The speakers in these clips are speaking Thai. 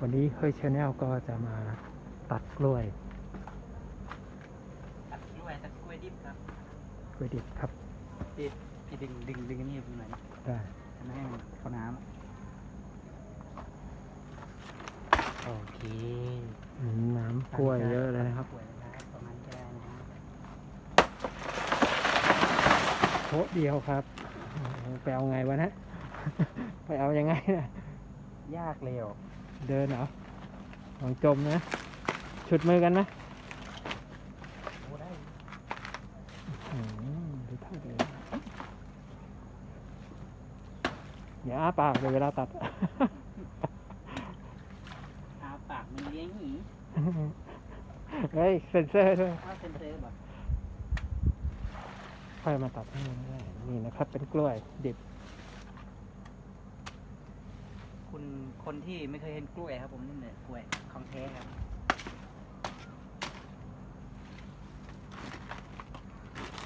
วันนี้เฮ้ยชาแนลก็จะมาตัดกล้วย ตัดกล้วยตัดกล้วยดิบครับกล้วยดิบครับดิบที่ดึงดึงดึงอันนี่ตรงไหนได้ทำให้มันเข้าน้ำโอเคอืมน้ำกล้วยเยอะเลยนะครับกล้วยได้ประมาณนี้ก็ได้นะโต๊ะเดียวครับโอ้โหไปเอาไงวะนะไปเอายังไงนะ ยากเร็ว เดินเหรอลองจมนะ ชุดมือกันไหมโอ้ได้อืมดูท่าเดินอย่าอ้าปากเลยเวลาตัด อาปากมันเลี้ยงหนีเฮ้ย เซ็นเซอร์ด้วยเอาเซนเซอร์แบบค่อยมาตัดให้มันได้นี่นะครับ เป็นกล้วยดิบ คุณคนที่ไม่เคยเห็นกล้วยครับผมนี่เนี่ยกล้วยของแท้ครับ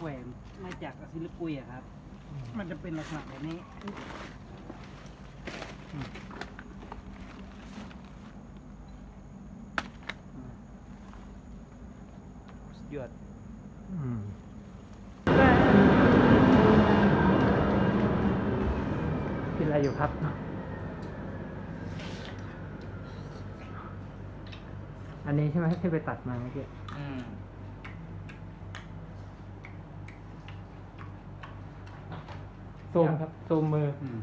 กล้วยมาจากอสิลปุยอะครับ มันจะเป็นลักษณะแบบนี้อืมอืมสุดยอดอืมกินอะไรอยู่ครับ อันนี้ใช่ไหมที่ไปตัดมาเมื่อกี้อืมซูมครับซูมมืออืม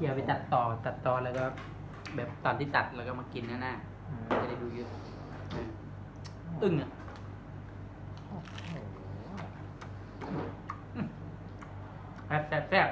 อย่าไปตัดต่อตัดต่อแล้วก็แบบตอนที่ตัดแล้วก็มากินนะหน้าจะได้ดูเยอะอืมอึ้งอะแซ่บแซ่บแซ่บ